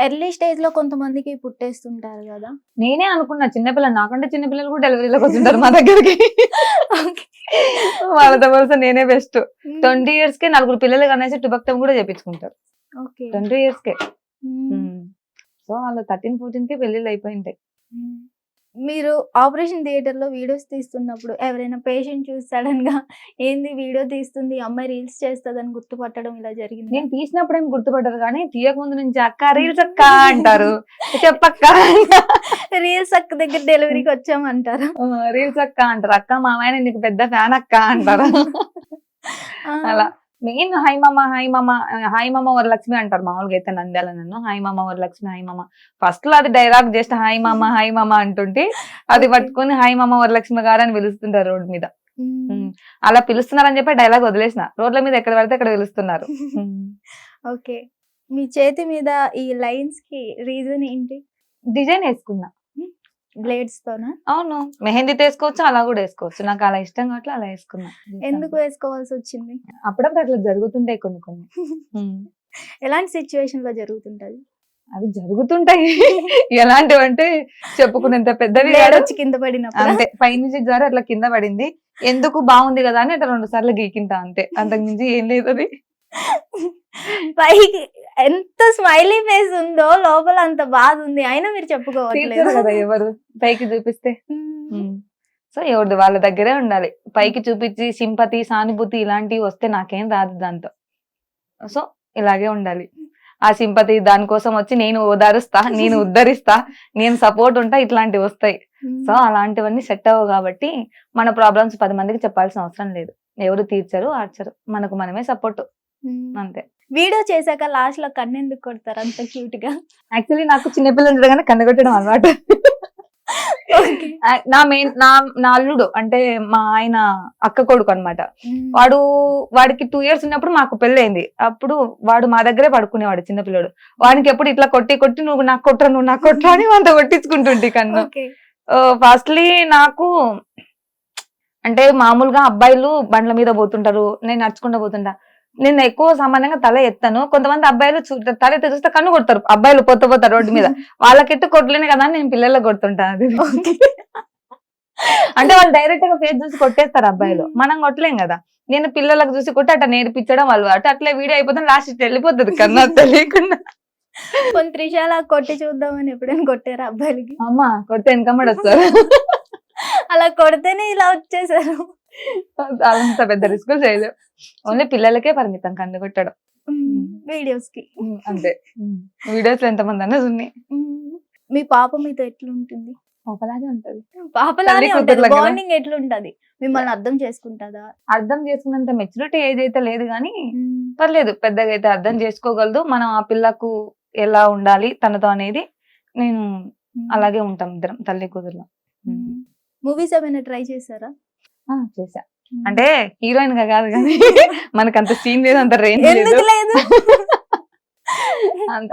Early స్టేజ్లో కొంతమందికి పుట్టేస్తుంటారు కదా. నేనే అనుకున్నా చిన్నపిల్లలు నాకంటే చిన్నపిల్లలు కూడా డెలివరీలోకి వస్తుంటారు మా దగ్గరికి. వాళ్ళతో వలస నేనే బెస్ట్ ట్వంటీ ఇయర్స్ కే నలుగురు పిల్లలు కనేసి టుబక్టం కూడా చేపించుకుంటారు. ట్వంటీ ఇయర్స్ కే. సో వాళ్ళు థర్టీన్ ఫోర్టీన్కి పెళ్ళిళ్ళు అయిపోయింటాయి. మీరు ఆపరేషన్ థియేటర్లో వీడియోస్ తీస్తున్నప్పుడు ఎవరైనా పేషెంట్ చూసి సడన్గా ఏంది వీడియో తీస్తుంది అమ్మాయి రీల్స్ చేస్తుందని గుర్తుపట్టడం ఇలా జరిగింది? నేను తీసినప్పుడు ఏం గుర్తుపడ్డారు కానీ తీయక ముందు నుంచి అక్క రీల్స్ అక్క అంటారు. చెప్పక్క. రీల్స్ అక్క దగ్గర డెలివరీకి వచ్చామంటారా. రీల్స్ అక్క అంటారు. అక్క మా ఆయన నీకు పెద్ద ఫ్యాన్ అక్క అంటారు. అలా. మెయిన్ హై మామ హై మామ హాయ్ మామ వరలక్ష్మి అంటారు మామూలుగా అయితే నంద్యాల నన్ను. హాయ్ మామ వరలక్ష్మి హాయ్ మామ. ఫస్ట్లో అది డైలాగ్ జస్ట్ హాయ్ మామ హాయ్ మామ అంటుంటే అది. పట్టుకొని హాయ్ మామ వరలక్ష్మి గారు అని పిలుస్తుంటారు రోడ్ మీద. మ్మ్. అలా పిలుస్తున్నారని చెప్పి డైలాగ్ వదిలేసిన. రోడ్ల మీద ఎక్కడ పడితే అక్కడ పిలుస్తున్నారు. ఓకే మీ చేతి మీద ఈ లైన్స్కి రీజన్ ఏంటి? డిజైన్ వేసుకున్నా. బ్లేడ్స్ తోనా అవును. మెహందీ వేసుకోవచ్చు అలా కూడా వేసుకోవచ్చు. నాకు అలా ఇష్టం కాబట్టి అలా వేసుకున్నా. ఎందుకు వేసుకోవాల్సి వచ్చింది? అప్పుడప్పుడు అట్లా జరుగుతుంటాయి కొన్ని కొన్ని. ఎలాంటి సిచ్యువేషన్లో జరుగుతుంటది? అవి జరుగుతుంటాయి. ఎలాంటివి అంటే చెప్పుకునేంత పెద్దవి కింద. పడినప్పుడు? అంతే. పైనుంచి జారి అట్లా కింద పడింది. ఎందుకు బాగుంది కదా అని అట్లా రెండు సార్లు గీకింటా అంతే. అంతకు మించి ఏం లేదు అది. పైకి ఎంత స్మైలీ ఫేస్ ఉందో లోపల అంత బాధ ఉంది. అయినా మీరు తీర్చరు కదా చెప్పుకోవట్లేదు ఎవరు? పైకి చూపిస్తే. సో ఎవరిది? వాళ్ళ దగ్గరే ఉండాలి. పైకి చూపించి సింపతి సానుభూతి ఇలాంటివి వస్తే నాకేం రాదు దాంతో. సో ఇలాగే ఉండాలి. ఆ సింపతి దానికోసం వచ్చి నేను ఓదారుస్తా నేను ఉద్ధరిస్తా నేను సపోర్ట్ ఉంటా ఇట్లాంటివి వస్తాయి. సో అలాంటివన్నీ సెట్ అవ్వవు కాబట్టి మన ప్రాబ్లమ్స్ పది మందికి చెప్పాల్సిన అవసరం లేదు. ఎవరు తీర్చరు ఆర్చరు. మనకు మనమే సపోర్ట్. అంతే. వీడియో చేశాక లాస్ట్లో కన్ను ఎందుకు కొడతారు? అంత క్యూట్గా. యాక్చువల్లీ నాకు చిన్నపిల్లలు ఉండగానే కన్నగొట్టడం అలవాటు. Okay. ఆ, నా మెయిన్ నా నా అల్లుడు అంటే మా ఆయన అక్క కొడుకు అన్నమాట. మ్మ్. వాడు వాడికి టూ ఇయర్స్ ఉన్నప్పుడు మాకు పెళ్ళైంది అప్పుడు వాడు మా దగ్గరే పడుకునేవాడు చిన్నపిల్లడు వాడికి ఎప్పుడు ఇట్లా కొట్టి కొట్టి నువ్వు నాకు కొట్టరా నువ్వు నాకు కొట్టరా అని అంత కొట్టించుకుంటుంటే కన్ను. ఫస్ట్లీ నాకు అంటే మామూలుగా అబ్బాయిలు బండ్ల మీద పోతుంటారు నేను నడుచుకుంటూ పోతుంటా. నేను ఎక్కువ సామాన్యంగా తల ఎత్తాను. కొంతమంది అబ్బాయిలు తల ఎత్తి చూస్తే కన్ను కొడతారు. అబ్బాయిలు పోత పోతారు రోడ్డు మీద. వాళ్ళకెట్టు కొట్టలేను కదా అని నేను పిల్లలకు కొడుతుంటా. అది. అంటే వాళ్ళు డైరెక్ట్గా ఫేస్ చూసి కొట్టేస్తారు అబ్బాయిలు. మనం కొట్టలేం కదా. నేను పిల్లలకు చూసి కొట్టి అట్లా నేర్పించడం వాళ్ళు అటు అట్లా వీడియో అయిపోతుంది లాస్ట్ వెళ్ళిపోతుంది కన్నా తెలియకుండా కొన్ని త్రిశాల కొట్టి చూద్దామని ఎప్పుడైనా కొట్టారా అబ్బాయిలకి? అమ్మ కొడితే వెనకమ్మడి వస్తారు. అలా కొడితేనే ఇలా వచ్చేసారు. అంత పెద్ద రిస్క్ చేయలేవు ఓన్లీ పిల్లలకే పరిమితం కన్ను కొట్టడం. వీడియోస్కి అంతే. వీడియోస్లో ఎంతమంది అన్నది ఉన్నాయి. మీ పాప మీతో ఎట్లుంటుంది? ఒకలాగే ఉంటది. తల్లి ఉంటది? బాండింగ్ ఎట్లుంటది? మిమ్మల్ని అర్థం చేసుకుంటుందా? అర్థం చేసుకున్నంత మెచ్యూరిటీ ఏదైతే లేదు కానీ పర్లేదు. పెద్దగా అయితే అర్థం చేసుకోగలదు. మనం ఆ పిల్లకు ఎలా ఉండాలి తనతో అనేది నేను అలాగే ఉంటాం ఇద్దరం తల్లి కూతుర్లో. మూవీస్ ఏమైనా ట్రై చేశారా? చేశా. అంటే హీరోయిన్గా కాదు కానీ మనకు అంత సీన్ లేదు అంత రేంజ్ లేదు.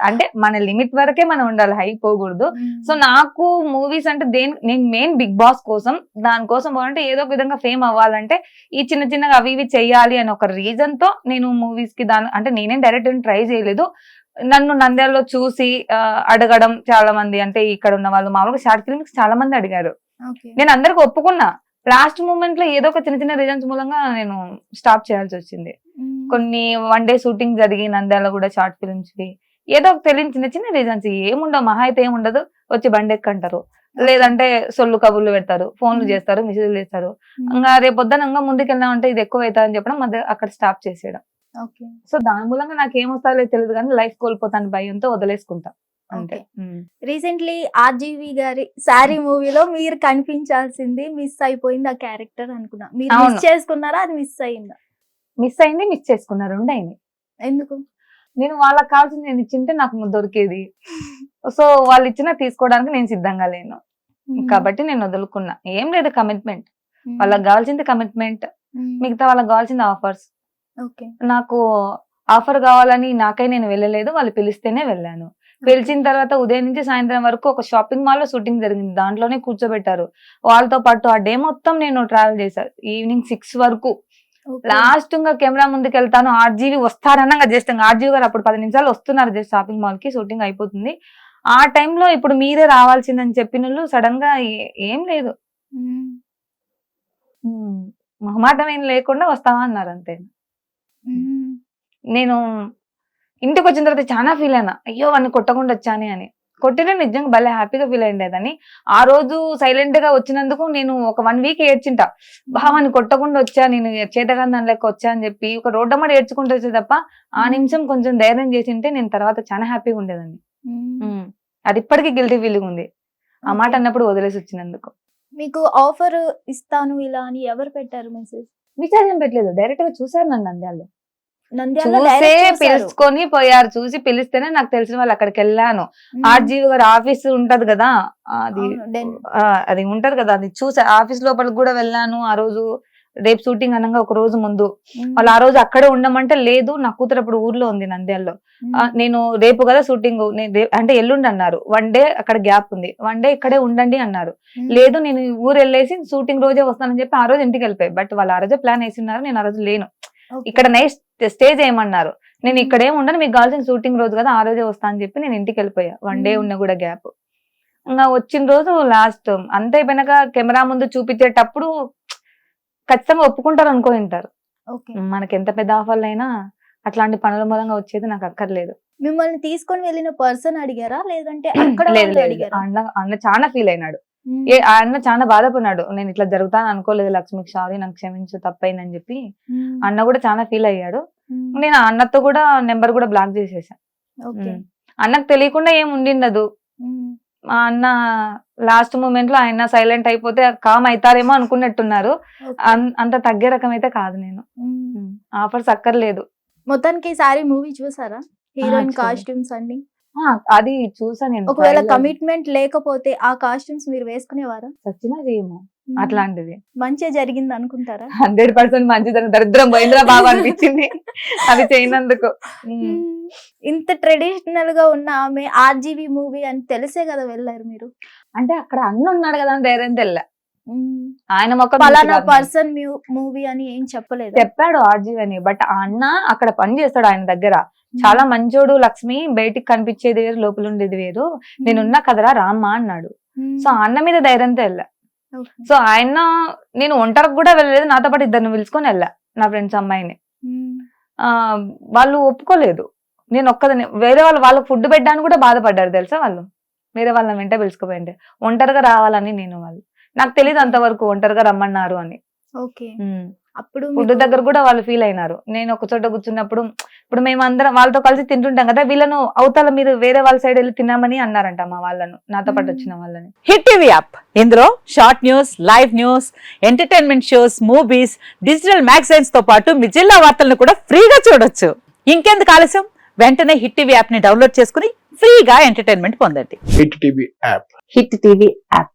అంటే మన లిమిట్ వరకే మనం ఉండాలి హై పోకూడదు. సో నాకు మూవీస్ అంటే దేని నేను మెయిన్ బిగ్ బాస్ కోసం దానికోసం పోవాలంటే ఏదో ఒక విధంగా ఫేమ్ అవ్వాలంటే ఈ చిన్న చిన్నగా అవి ఇవి చెయ్యాలి అని ఒక రీజన్తో నేను మూవీస్కి దాని అంటే నేనేం డైరెక్ట్ ట్రై చేయలేదు. నన్ను నంద్యాలలో చూసి అడగడం చాలా మంది అంటే ఇక్కడ ఉన్న వాళ్ళు మామూలుగా షార్ట్ ఫిల్మ్స్ చాలా మంది అడిగారు నేను అందరికి ఒప్పుకున్నా. లాస్ట్ మూమెంట్లో ఏదో ఒక చిన్న చిన్న రీజన్స్ మూలంగా నేను స్టాప్ చేయాల్సి వచ్చింది. కొన్ని వన్ డే షూటింగ్ జరిగి నంద్యాల కూడా షార్ట్ ఫిల్మ్స్కి ఏదో ఒక తెలియని చిన్న చిన్న రీజన్స్ ఏముండవు మహా అయితే ఏముండదు వచ్చి బండి ఎక్కంటారు. లేదంటే సొల్లు కబుర్లు పెడతారు ఫోన్లు. చేస్తారు మెసేజ్లు చేస్తారు ఇంకా రేపు పొద్దున ఇంకా ముందుకు వెళ్దామంటే ఇది ఎక్కువ అవుతుంది అని చెప్పడం మధ్య అక్కడ స్టాప్ చేసేయడం. ఓకే. సో దాని మూలంగా నాకు ఏం వస్తారో తెలియదు కానీ లైఫ్ కోల్పోతాను భయంతో వదిలేసుకుంటా. ఉమ్. రీసెంట్లీ ఆర్జీవి గారి సారీ మూవీలో మీరు కనిపించాల్సింది మిస్ అయిపోయింది ఆ క్యారెక్టర్ అనుకున్నా. మీరు. మిస్ చేసుకున్నారా? అది మిస్ అయిందా? మిస్ అయింది మిస్ చేసుకున్నా రెండు అయింది ఎందుకు? నేను వాళ్ళకి కావాల్సింది నేను ఇచ్చింటే నాకు దొరికేది. సో వాళ్ళు ఇచ్చినా తీసుకోవడానికి నేను సిద్ధంగా లేను. కాబట్టి నేను వదులుకున్నా. ఏం లేదు కమిట్మెంట్. వాళ్ళకి కావాల్సింది కమిట్మెంట్. మిగతా వాళ్ళకి కావాల్సింది ఆఫర్స్. నాకు ఆఫర్ కావాలని నాకై నేను వెళ్ళలేదు వాళ్ళు పిలిస్తేనే వెళ్ళాను. పిలిచిన తర్వాత ఉదయం నుంచి సాయంత్రం వరకు ఒక షాపింగ్ మాల్లో షూటింగ్ జరిగింది. దాంట్లోనే కూర్చోబెట్టారు. వాళ్ళతో పాటు ఆ డే మొత్తం నేను ట్రావెల్ చేశాను ఈవినింగ్ సిక్స్ వరకు. లాస్ట్ ఇంకా కెమెరా ముందుకు వెళ్తాను ఆర్జీవి వస్తారనగా జస్ట్ ఆర్జీవి గారు అప్పుడు పది నిమిషాలు వస్తున్నారు జస్ట్ షాపింగ్ మాల్కి షూటింగ్ అయిపోతుంది. ఆ టైంలో ఇప్పుడు మీరే రావాల్సిందని చెప్పిన వాళ్ళు సడన్గా ఏ- లేదు. మొహమాటం ఏం లేకుండా వస్తావా అన్నారు అంతే. నేను ఇంటికి వచ్చిన తర్వాత చాలా ఫీల్ అయినా అయ్యో వాడిని కొట్టకుండా వచ్చానే అని. కొట్టిన నిజంగా భలే హ్యాపీగా ఫీల్ అయ్యేదని ఆ రోజు సైలెంట్గా వచ్చినందుకు నేను ఒక వన్ వీక్ ఏడ్చింటా. భావాన్ని కొట్టకుండా వచ్చా నేను చేతగాని లెక్క వచ్చా అని చెప్పి ఒక రోడ్డమ్మడి ఏడ్చుకుంటూ వచ్చే తప్ప ఆ. నిమిషం కొంచెం ధైర్యం చేసింటే నేను తర్వాత చాలా హ్యాపీగా ఉండేదాన్ని. అది ఇప్పటికీ గిల్టీ ఫీలింగ్ ఉంది. ఆ మాట. అన్నప్పుడు వదిలేసి వచ్చినందుకు. మీకు ఆఫర్ ఇస్తాను ఇలా అని ఎవరు పెట్టారు మెసేజ్ మెసేజ్ ఏం పెట్టలేదు. డైరెక్ట్గా చూసారు నన్ను నంద్యాల చూసే. పిలుచుకొని పోయారు. చూసి పిలిస్తేనే నాకు తెలిసిన వాళ్ళు అక్కడికి వెళ్ళాను. ఆర్జీవి గారి ఆఫీస్ ఉంటది కదా అది అది ఉంటది కదా అది చూసా. ఆఫీస్ లోపలికి కూడా వెళ్ళాను. ఆ రోజు రేపు షూటింగ్ అనగా ఒక రోజు ముందు. వాళ్ళు ఆ రోజు అక్కడే ఉండమంటే లేదు నా కూతురు అప్పుడు ఊర్లో ఉంది నంద్యాలలో. నేను రేపు కదా షూటింగ్ అంటే ఎల్లుండి అన్నారు. వన్ డే అక్కడ గ్యాప్ ఉంది. వన్ డే ఇక్కడే ఉండండి అన్నారు. లేదు నేను ఊరు వెళ్ళేసి షూటింగ్ రోజే వస్తానని చెప్పి ఆ రోజు ఇంటికి వెళ్ళిపోయి. బట్ వాళ్ళు ఆ రోజే ప్లాన్ వేసినారు నేను ఆ రోజు లేను. ఇక్కడ నెక్స్ట్ స్టే చేయమన్నారు నేను. ఇక్కడ ఉండను మీకు కావాల్సిన షూటింగ్ రోజు కదా ఆ రోజే వస్తా అని చెప్పి నేను ఇంటికి వెళ్ళిపోయా వన్ డే. ఉన్న కూడా గ్యాప్ ఇంకా వచ్చిన రోజు లాస్ట్ అంతే అయిపోయినాక కెమెరా ముందు చూపించేటప్పుడు ఖచ్చితంగా ఒప్పుకుంటారు అనుకో ఉంటారు. మనకి ఎంత పెద్ద ఆఫర్లు అయినా అట్లాంటి పనుల మూలంగా వచ్చేది నాకు అక్కర్లేదు మిమ్మల్ని తీసుకొని వెళ్ళిన పర్సన్ అడిగారా లేదంటే అక్కడ అడిగారా అన్న చాలా ఫీల్ అయినాడు. ఏ అన్న చాలా బాధపడినాడు. నేను ఇట్లా జరుగుతాను అనుకోలేదు లక్ష్మికి సారీ నాకు క్షమించు తప్పైందని చెప్పి. అన్న కూడా చాలా ఫీల్ అయ్యాడు. నేను అన్నతో కూడా నెంబర్ కూడా బ్లాక్ చేసేసా. అన్నకు తెలియకుండా ఏం ఉండిండదు. మా అన్న లాస్ట్ మూమెంట్లో ఆయన సైలెంట్ అయిపోతే కామ్ అవుతారేమో అనుకున్నట్టున్నారు. అంత తగ్గే రకం అయితే కాదు నేను. ఆఫర్స్ అక్కర్లేదు. మొత్తానికి ఈసారి మూవీ చూసారా? హీరోయిన్. కాస్ట్యూమ్స్ అన్ని? అది చూసా నేను ఒకవేళ. కమిట్మెంట్ లేకపోతే ఆ కాస్ట్యూమ్స్ మీరు వేసుకునేవారా? చచ్చినా చేయము. అట్లాంటిది. మంచిగా జరిగింది అనుకుంటారా? హండ్రెడ్ పర్సెంట్ మంచిదని దరిద్రం పోయిందిరా బాబు అనిపించింది. అది చేయనందుకు. ఇంత ట్రెడిషనల్గా ఉన్న ఆమె ఆర్జీవి మూవీ అని తెలిసే కదా వెళ్ళారు మీరు? అంటే అక్కడ అన్న ఉన్నాడు కదా అని ధైర్యం తెల్ల. ఆయన మొక్క పలానా పర్సన్ మూవీ అని ఏం చెప్పలేదు. చెప్పాడు ఆర్జీవి అని బట్ ఆ అన్న అక్కడ పని చేస్తాడు ఆయన దగ్గర. చాలా మంచోడు లక్ష్మి బయటికి కనిపించేది వేరు లోపల ఉండేది వేరు. నేనున్నా కదరా రామ్మా అన్నాడు. సో ఆ అన్న మీద ధైర్యంతో వెళ్ళా సో ఆయన నేను ఒంటరికి కూడా వెళ్ళలేదు నాతో పాటు ఇద్దరిని పిలుచుకొని వెళ్ళా నా ఫ్రెండ్స్ అమ్మాయిని. ఆ వాళ్ళు ఒప్పుకోలేదు. నేను ఒక్కదని వేరే వాళ్ళు వాళ్ళకి ఫుడ్ పెట్టడానికి కూడా బాధపడ్డారు తెలుసా వాళ్ళు? వేరే వాళ్ళని వెంట పిలుచుకుపోయింటే. ఒంటరిగా రావాలని నేను వాళ్ళు. నాకు తెలియదు అంతవరకు ఒంటరిగా రమ్మన్నారు అని. ఓకే. అప్పుడు ఫుడ్ దగ్గర కూడా వాళ్ళు ఫీల్ అయినారు. నేను ఒక చోట కూర్చున్నప్పుడు ఇప్పుడు మేము అందరం వాళ్ళతో కలిసి తింటుంటాం కదా వీళ్ళను అవతల మీరు వేరే వాళ్ళ సైడ్ వెళ్ళి తిన్నామని అన్నారంట మా వాళ్ళను. నాతో పాటు. వచ్చిన వాళ్ళని. Hit TV app. ఇందులో short news live news entertainment shows movies digital మ్యాగజైన్స్తో పాటు మీ జిల్లా వార్తలను కూడా ఫ్రీగా చూడొచ్చు. ఇంకెందుకు ఆలస్యం? వెంటనే హిట్ టీవీ యాప్ని డౌన్లోడ్ చేసుకుని ఫ్రీగా ఎంటర్టైన్మెంట్ పొందండి. Hit TV app. Hit TV app.